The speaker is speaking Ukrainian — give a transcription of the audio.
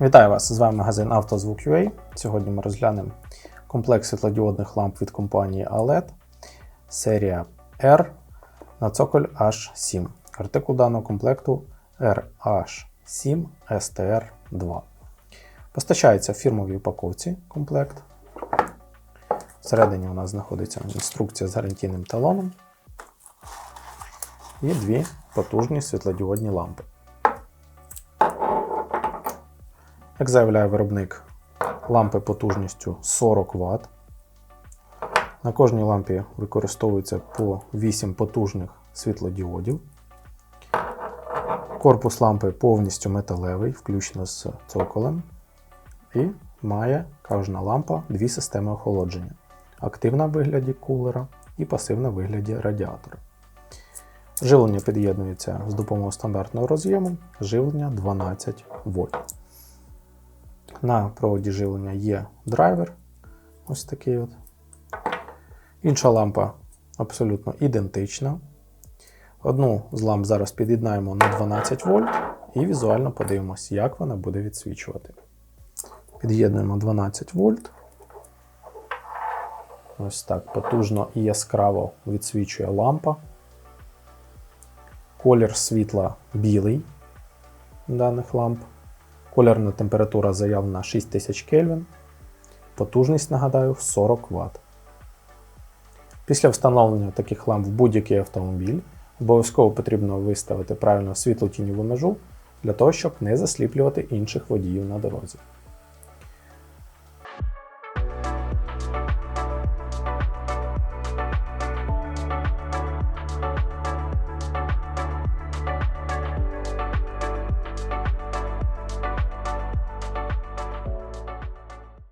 Вітаю вас! З вами магазин «Автозвук.UA». Сьогодні ми розглянемо комплекс світлодіодних ламп від компанії ALED, серія R на цоколь H7. Артикул даного комплекту RH7 STR2. Постачається в фірмовій упаковці комплект. Всередині у нас знаходиться інструкція з гарантійним талоном і дві потужні світлодіодні лампи. Як заявляє виробник, лампи потужністю 40 Вт. На кожній лампі використовується по 8 потужних світлодіодів. Корпус лампи повністю металевий, включно з цоколем. І має кожна лампа дві системи охолодження: активна в вигляді кулера і пасивна в вигляді радіатора. Живлення під'єднується з допомогою стандартного роз'єму, живлення 12 вольт. На проводі живлення є драйвер. Ось такий от. Інша лампа абсолютно ідентична. Одну з ламп зараз під'єднаємо на 12 вольт і візуально подивимось, як вона буде відсвічувати. Під'єднуємо 12 вольт. Ось так потужно і яскраво відсвічує лампа. Колір світла білий даних ламп. Колірна температура заявлена 6000 Кельвін. Потужність, нагадаю, 40 Вт. Після встановлення таких ламп в будь-який автомобіль обов'язково потрібно виставити правильно світло-тіньову межу для того, щоб не засліплювати інших водіїв на дорозі.